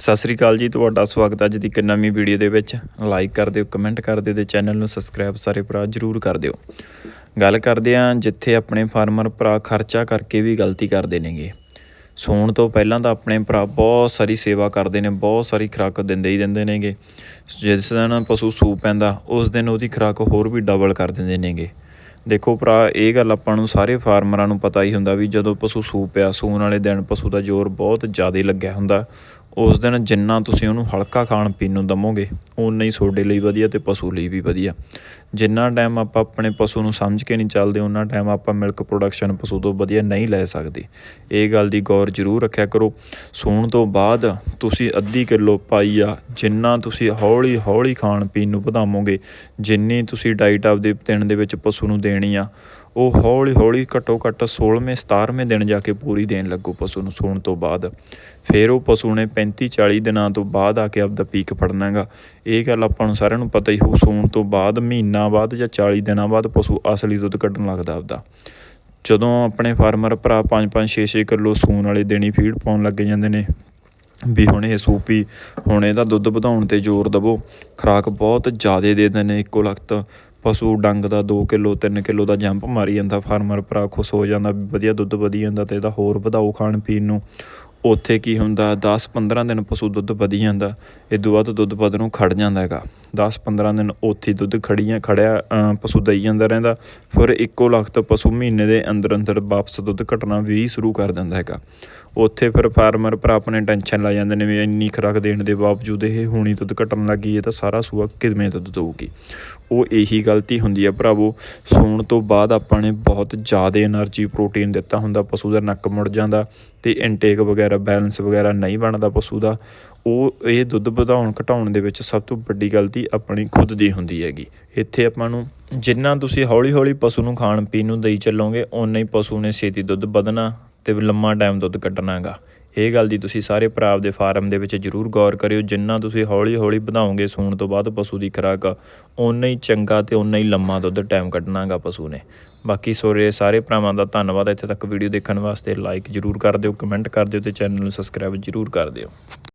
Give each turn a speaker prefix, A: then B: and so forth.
A: ਸਤਿ ਸ੍ਰੀ ਅਕਾਲ ਜੀ, ਤੁਹਾਡਾ ਸਵਾਗਤ ਅੱਜ ਦੀ ਇੱਕ ਨਵੀਂ ਵੀਡੀਓ ਦੇ ਵਿੱਚ। ਲਾਈਕ ਕਰ ਦਿਓ ਕਮੈਂਟ ਕਰ ਦਿਓ ਤੇ ਚੈਨਲ ਨੂੰ ਸਬਸਕ੍ਰਾਈਬ ਸਾਰੇ ਭਰਾ ਜਰੂਰ ਕਰ ਦਿਓ। ਗੱਲ ਕਰਦੇ ਆਂ ਜਿੱਥੇ ਆਪਣੇ ਫਾਰਮਰ ਭਰਾ ਖਰਚਾ ਕਰਕੇ ਵੀ ਗਲਤੀ ਕਰਦੇ ਨੇਗੇ। ਸੌਣ ਤੋਂ ਪਹਿਲਾਂ ਤਾਂ ਆਪਣੇ ਭਰਾ ਬਹੁਤ ਸਾਰੀ ਸੇਵਾ ਕਰਦੇ ਨੇ, ਬਹੁਤ ਸਾਰੀ ਖੁਰਾਕ ਦਿੰਦੇ ਹੀ ਦਿੰਦੇ ਨੇਗੇ। ਜਿਸ ਦਿਨ ਪਸ਼ੂ ਸੂ ਪੈਂਦਾ, ਉਸ ਦਿਨ ਉਹਦੀ ਖੁਰਾਕ ਹੋਰ ਵੀ ਡਬਲ ਕਰ ਦਿੰਦੇ ਨੇਗੇ। ਦੇਖੋ ਭਰਾ, ਇਹ ਗੱਲ ਆਪਾਂ ਨੂੰ ਸਾਰੇ ਫਾਰਮਰਾਂ ਨੂੰ ਪਤਾ ਹੀ ਹੁੰਦਾ ਵੀ ਜਦੋਂ ਪਸ਼ੂ ਸੂ ਪਿਆ, ਸੂਣ ਵਾਲੇ ਦਿਨ ਪਸ਼ੂ ਦਾ ਜ਼ੋਰ ਬਹੁਤ ਜ਼ਿਆਦਾ ਲੱਗਿਆ ਹੁੰਦਾ। ਉਸ ਦਿਨ ਜਿੰਨਾ ਤੁਸੀਂ ਉਹਨੂੰ ਹਲਕਾ ਖਾਣ ਪੀਣ ਨੂੰ ਦਮੋਗੇ ਉਨਾ ਹੀ ਤੁਹਾਡੇ ਲਈ ਵਧੀਆ ਅਤੇ ਪਸ਼ੂ ਲਈ ਵੀ ਵਧੀਆ। ਜਿੰਨਾ ਟਾਈਮ ਆਪਾਂ ਆਪਣੇ ਪਸ਼ੂ ਨੂੰ ਸਮਝ ਕੇ ਨਹੀਂ ਚੱਲਦੇ ਉਹਨਾਂ ਟਾਈਮ ਆਪਾਂ ਮਿਲਕ ਪ੍ਰੋਡਕਸ਼ਨ ਪਸ਼ੂ ਤੋਂ ਵਧੀਆ ਨਹੀਂ ਲੈ ਸਕਦੇ। ਇਹ ਗੱਲ ਦੀ ਗੌਰ ਜ਼ਰੂਰ ਰੱਖਿਆ ਕਰੋ। ਸੂਣ ਤੋਂ ਬਾਅਦ ਤੁਸੀਂ ਅੱਧੀ ਕਿਲੋ ਪਾਈ ਆ ਜਿੰਨਾ ਤੁਸੀਂ ਹੌਲੀ ਹੌਲੀ ਖਾਣ ਪੀਣ ਨੂੰ ਵਧਾਵੋਗੇ, ਜਿੰਨੀ ਤੁਸੀਂ ਡਾਈਟ ਆਪਦੇ ਦਿਨ ਦੇ ਵਿੱਚ ਪਸ਼ੂ ਨੂੰ ਦੇਣੀ ਆ ਉਹ ਹੌਲੀ ਹੌਲੀ ਘੱਟੋ ਘੱਟ 16ਵੇਂ 17ਵੇਂ ਦਿਨ ਜਾ ਕੇ ਪੂਰੀ ਦੇਣ ਲੱਗੋ ਪਸ਼ੂ ਨੂੰ ਸੂਣ ਤੋਂ ਬਾਅਦ। ਫਿਰ ਉਹ ਪਸ਼ੂ ਨੇ 35 40 ਦਿਨਾਂ ਤੋਂ ਬਾਅਦ ਆ ਕੇ ਆਪਦਾ ਪੀਕ ਫੜਨਾ ਹੈਗਾ। ਇਹ ਗੱਲ ਆਪਾਂ ਨੂੰ ਸਾਰਿਆਂ ਨੂੰ ਪਤਾ ਹੀ ਹੋ, ਸੂਣ ਤੋਂ ਬਾਅਦ, ਮਹੀਨਾ ਬਾਅਦ ਜਾਂ 40 ਦਿਨਾਂ ਬਾਅਦ ਪਸ਼ੂ ਅਸਲੀ ਦੁੱਧ ਕੱਢਣ ਲੱਗਦਾ ਆਪਦਾ। ਜਦੋਂ ਆਪਣੇ ਫਾਰਮਰ ਭਰਾ 5 5 6 6 ਕਿਲੋ ਸੂਣ ਵਾਲੇ ਦੇਣੀ ਫੀਡ ਪਾਉਣ ਲੱਗ ਜਾਂਦੇ ਨੇ, ਵੀ ਹੁਣ ਇਹ ਸੂਪੀ, ਹੁਣ ਇਹਦਾ ਦੁੱਧ ਵਧਾਉਣ ਤੇ ਜ਼ੋਰ ਦਵੋ, ਖੁਰਾਕ ਬਹੁਤ ਜ਼ਿਆਦਾ ਦੇ ਦਿੰਦੇ ਨੇ, ਇੱਕੋ ਲਖਤ ਪਸ਼ੂ ਡੰਗ ਦਾ 2 ਕਿਲੋ 3 ਕਿਲੋ ਦਾ ਜੰਪ ਮਾਰੀ ਜਾਂਦਾ, ਫਾਰਮਰ ਭਰਾ ਖੁਸ਼ ਹੋ ਜਾਂਦਾ ਵਧੀਆ ਦੁੱਧ ਵਧੀ ਜਾਂਦਾ ਤੇ ਇਹਦਾ ਹੋਰ ਵਧਾਓ ਖਾਣ ਪੀਣ ਨੂੰ। ਉੱਥੇ ਕੀ ਹੁੰਦਾ 10 15 ਦਿਨ ਪਸ਼ੂ ਦੁੱਧ ਵਧੀ ਜਾਂਦਾ, ਇਹ ਤੋਂ ਬਾਅਦ ਦੁੱਧ ਵੱਧ ਨੂੰ ਖੜ ਜਾਂਦਾ ਹੈਗਾ। 10 15 ਦਿਨ ਉੱਥੇ ਦੁੱਧ ਖੜੀਆਂ, ਖੜਿਆ ਪਸ਼ੂ ਦਈ ਜਾਂਦਾ ਰਹਿੰਦਾ। ਫਿਰ ਇੱਕੋ ਤੋਂ ਪਸ਼ੂ ਮਹੀਨੇ ਦੇ ਅੰਦਰ ਅੰਦਰ ਵਾਪਸ ਦੁੱਧ ਘਟਣਾ ਵੀ ਸ਼ੁਰੂ ਕਰ ਦਿੰਦਾ ਹੈਗਾ। ਉੱਥੇ ਫਿਰ ਫਾਰਮਰ ਭਰਾ ਆਪਣੇ ਟੈਨਸ਼ਨ ਲਾ ਜਾਂਦੇ ਨੇ ਵੀ ਇੰਨੀ ਖਰਾਕ ਦੇਣ ਦੇ ਬਾਵਜੂਦ ਇਹ ਹੁਣੀ ਦੁੱਧ ਘਟਣ ਲੱਗੀ ਹੈ ਤਾਂ ਸਾਰਾ ਸੂਆ ਕਿਵੇਂ ਦੁੱਧ ਦਊਗੀ? ਉਹ ਇਹੀ ਗਲਤੀ ਹੁੰਦੀ ਹੈ ਭਰਾਵੋ, ਸੌਣ ਤੋਂ ਬਾਅਦ ਆਪਾਂ ਨੇ ਬਹੁਤ ਜ਼ਿਆਦਾ એનર્ਜੀ ਪ੍ਰੋਟੀਨ ਦਿੱਤਾ ਹੁੰਦਾ, ਪਸ਼ੂ ਦਾ ਨੱਕ ਮੁੜ ਜਾਂਦਾ ਤੇ ਇਨਟੇਕ ਵਗੈਰਾ ਬੈਲੈਂਸ ਵਗੈਰਾ ਨਹੀਂ ਬਣਦਾ ਪਸ਼ੂ ਦਾ, ਉਹ ਇਹ ਦੁੱਧ ਵਧਾਉਣ, ਘਟਾਉਣ ਦੇ ਵਿੱਚ ਸਭ ਤੋਂ ਵੱਡੀ ਗਲਤੀ ਆਪਣੀ ਖੁਦ ਦੀ ਹੁੰਦੀ ਹੈਗੀ। ਇੱਥੇ ਆਪਾਂ ਨੂੰ ਜਿੰਨਾ ਤੁਸੀਂ ਹੌਲੀ ਹੌਲੀ ਪਸ਼ੂ ਨੂੰ ਖਾਣ ਪੀਣ ਨੂੰ ਦੇਈ ਚੱਲੋਗੇ, ਓਨਾ ਹੀ ਪਸ਼ੂ ਨੇ ਛੇਤੀ ਦੁੱਧ ਵਧਣਾ ਤੇ ਲੰਮਾ ਟਾਈਮ ਦੁੱਧ ਕੱਢਣਾ ਹੈਗਾ ਇਹ ਗੱਲ ਦੀ ਤੁਸੀਂ ਸਾਰੇ ਭਰਾ ਦੇ ਫਾਰਮ ਦੇ ਵਿੱਚ ਜ਼ਰੂਰ ਗੌਰ ਕਰਿਓ। ਜਿੰਨਾ ਤੁਸੀਂ ਹੌਲੀ ਹੌਲੀ ਵਧਾਓਗੇ ਸੂਣ ਤੋਂ ਬਾਅਦ ਪਸ਼ੂ ਦੀ ਖੁਰਾਕ, ਓਨਾ ਹੀ ਚੰਗਾ ਤੇ ਓਨਾ ਹੀ ਲੰਮਾ ਦੁੱਧ ਟਾਈਮ ਕੱਢਣਾਗਾ ਪਸ਼ੂ ਨੇ। ਬਾਕੀ ਸੋਰੇ ਸਾਰੇ ਭਰਾਵਾਂ ਦਾ ਧੰਨਵਾਦ। ਇੱਥੇ ਤੱਕ ਵੀਡੀਓ ਦੇਖਣ ਵਾਸਤੇ ਲਾਈਕ ਜ਼ਰੂਰ ਕਰ ਦਿਓ ਕਮੈਂਟ ਕਰ ਦਿਓ ਤੇ ਚੈਨਲ ਨੂੰ ਸਬਸਕ੍ਰਾਈਬ ਜ਼ਰੂਰ ਕਰ ਦਿਓ।